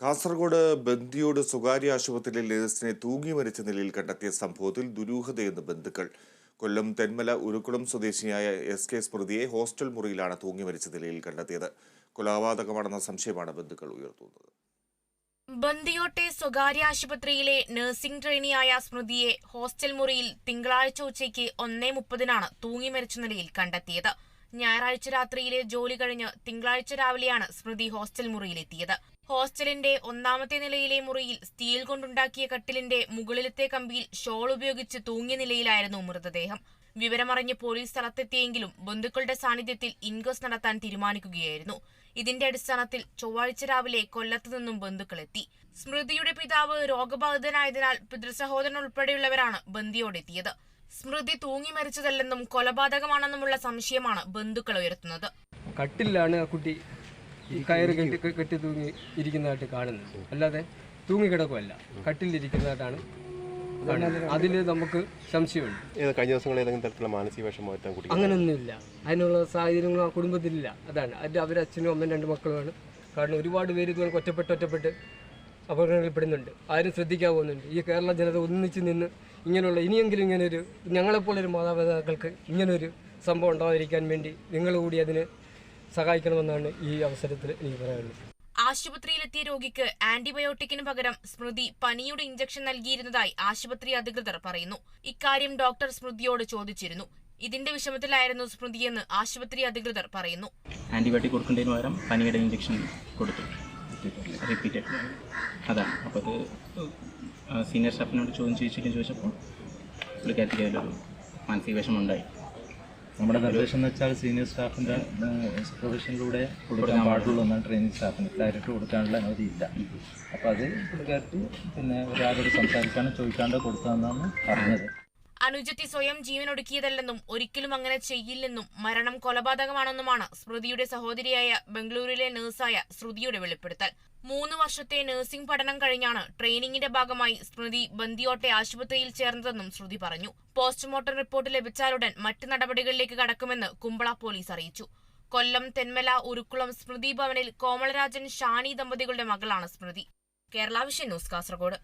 കാസർഗോഡ് ബന്ദിയോട് സ്വകാര്യ ആശുപത്രിയിലെ ലേസിനെ തൂങ്ങി മരിച്ച നിലയിൽ കണ്ടെത്തിയ സംഭവത്തിൽ ദുരൂഹതയെന്ന് ബന്ധുക്കൾ. കൊല്ലം തെന്മല ഉരുക്കുളം സ്വദേശിയായ എസ് കെ സ്മൃതിയെ ഹോസ്റ്റൽ മുറിയിലാണ് തൂങ്ങി മരിച്ച നിലയിൽ കണ്ടെത്തിയത്. കൊലപാതകമാണെന്ന സംശയമാണ് ബന്ധുക്കൾ ഉയർത്തുന്നത്. ബന്ദിയോട്ടെ സ്വകാര്യ ആശുപത്രിയിലെ നഴ്സിംഗ് ട്രെയിനിയായ സ്മൃതിയെ ഹോസ്റ്റൽ മുറിയിൽ തിങ്കളാഴ്ച ഉച്ചയ്ക്ക് ഒന്നേ മുപ്പതിനാണ് തൂങ്ങി മരിച്ച നിലയിൽ കണ്ടെത്തിയത്. ഞായറാഴ്ച രാത്രിയിലെ ജോലി കഴിഞ്ഞ് തിങ്കളാഴ്ച രാവിലെയാണ് സ്മൃതി ഹോസ്റ്റൽ മുറിയിലെത്തിയത്. ഹോസ്റ്റലിന്റെ ഒന്നാമത്തെ നിലയിലെ മുറിയിൽ സ്റ്റീൽ കൊണ്ടുണ്ടാക്കിയ കട്ടിലിന്റെ മുകളിലത്തെ കമ്പിയിൽ ഷോൾ ഉപയോഗിച്ച് തൂങ്ങിയ നിലയിലായിരുന്നു മൃതദേഹം. വിവരമറിഞ്ഞ് പോലീസ് സ്ഥലത്തെത്തിയെങ്കിലും ബന്ധുക്കളുടെ സാന്നിധ്യത്തിൽ ഇൻക്വസ്റ്റ് നടത്താൻ തീരുമാനിക്കുകയായിരുന്നു. ഇതിന്റെ അടിസ്ഥാനത്തിൽ ചൊവ്വാഴ്ച രാവിലെ കൊല്ലത്തു നിന്നും ബന്ധുക്കളെത്തി സ്മൃതിയുടെ പിതാവ് രോഗബാധിതനായതിനാൽ പിതൃസഹോദരൻ ഉൾപ്പെടെയുള്ളവരാണ് ബന്ദിയോടെത്തിയത്. സ്മൃതി തൂങ്ങി മരിച്ചതല്ലെന്നും കൊലപാതകമാണെന്നുമുള്ള സംശയമാണ് ബന്ധുക്കൾ ഉയർത്തുന്നത്. കട്ടിലാണ് ആ കുട്ടി ഈ കയറ് കെട്ടി കെട്ടി തൂങ്ങി ഇരിക്കുന്നതായിട്ട് കാണുന്നത് അല്ലാതെ തൂങ്ങിക്കിടക്കുമല്ല കട്ടിലിരിക്കുന്നതായിട്ടാണ് അതിൽ നമുക്ക് സംശയമുണ്ട്. കഴിഞ്ഞ ദിവസങ്ങളിൽ ഏതെങ്കിലും തരത്തിലുള്ള മാനസിക കുട്ടി അങ്ങനെയൊന്നുമില്ല അതിനുള്ള സാഹചര്യങ്ങൾ ആ കുടുംബത്തിലില്ല. അതാണ്. അതിന്റെ അവരെ അച്ഛനും അമ്മയും രണ്ട് മക്കളുമാണ്. കാരണം ഒരുപാട് പേര് ഇതുപോലെ ഒറ്റപ്പെട്ട് ഒറ്റപ്പെട്ട് അപകടങ്ങളിൽപ്പെടുന്നുണ്ട്. ആരും ശ്രദ്ധിക്കാൻ പോകുന്നുണ്ട്. ഈ കേരള ജനത ഒന്നിച്ച് നിന്ന് ഇങ്ങനെയുള്ള ഇനിയെങ്കിലും ഇങ്ങനൊരു ഞങ്ങളെപ്പോലൊരു മാതാപിതാക്കൾക്ക് ഇങ്ങനൊരു സംഭവം ഉണ്ടാകാതിരിക്കാൻ വേണ്ടി നിങ്ങൾ കൂടി അതിന് സഹായിക്കണമെന്നാണ് ഈ അവസരത്തിൽ എനിക്ക് പറയാനുള്ളത്. ആശുപത്രിയിലെത്തിയ രോഗിക്ക് ആന്റിബയോട്ടിക്കിന് പകരം സ്മൃതി പനിയുടെ ഇഞ്ചക്ഷൻ നൽകിയിരുന്നതായി ആശുപത്രി അധികൃതർ പറയുന്നു. ഇക്കാര്യം ഡോക്ടർ സ്മൃതിയോട് ചോദിച്ചിരുന്നു. ഇതിന്റെ വിഷമത്തിലായിരുന്നു സ്മൃതിയെന്ന് ആശുപത്രി അധികൃതർ പറയുന്നു. ആന്റിബയോട്ടിക് കൊടുക്കേണ്ടതിന് പകരം പനിയുടെ ഇഞ്ചക്ഷൻ കൊടുത്തു. റിപ്പീറ്റഡ് അതാണ്. അപ്പോൾ അത് സീനിയർ സ്റ്റാഫിനോട് ചോദ്യം ചോദിച്ചിട്ട് ചോദിച്ചപ്പോൾ പുള്ളിക്കാരത്തേക്ക് അതിലൊരു മാനസിക വിഷമമുണ്ടായി. നമ്മുടെ നിർദ്ദേശം എന്ന് വെച്ചാൽ സീനിയർ സ്റ്റാഫിന്റെ സൂപ്പർവിഷനിലൂടെ കൊടുക്കാൻ പാടുള്ളൂ എന്നാണ് ട്രെയിനിങ് സ്റ്റാഫിന് ഡയറക്റ്റ് കൊടുക്കാനുള്ള അനുമതി ഇല്ല. അപ്പോൾ അത് പുള്ളിക്കാർക്ക് പിന്നെ ഒരാളോട് സംസാരിക്കാനോ ചോദിക്കാണ്ടോ കൊടുത്തതെന്നാണ് പറഞ്ഞത്. അനുജത്തി സ്വയം ജീവൻ ജീവനൊടുക്കിയതല്ലെന്നും ഒരിക്കലും അങ്ങനെ ചെയ്യില്ലെന്നും മരണം കൊലപാതകമാണെന്നുമാണ് സ്മൃതിയുടെ സഹോദരിയായ ബംഗളൂരുവിലെ നഴ്സായ ശ്രുതിയുടെ വെളിപ്പെടുത്തൽ. മൂന്ന് വർഷത്തെ നഴ്സിംഗ് പഠനം കഴിഞ്ഞാണ് ട്രെയിനിങ്ങിന്റെ ഭാഗമായി സ്മൃതി ബന്ദിയോട്ടെ ആശുപത്രിയിൽ ചേർന്നതെന്നും ശ്രുതി പറഞ്ഞു. പോസ്റ്റ്മോർട്ടം റിപ്പോർട്ട് ലഭിച്ചാലുടൻ മറ്റ് നടപടികളിലേക്ക് കടക്കുമെന്ന് കുമ്പള പോലീസ് അറിയിച്ചു. കൊല്ലം തെന്മല ഉരുക്കുളം സ്മൃതി ഭവനിൽ കോമളരാജൻ ഷാനി ദമ്പതികളുടെ മകളാണ് സ്മൃതി. Kerala Vision News Kasaragod.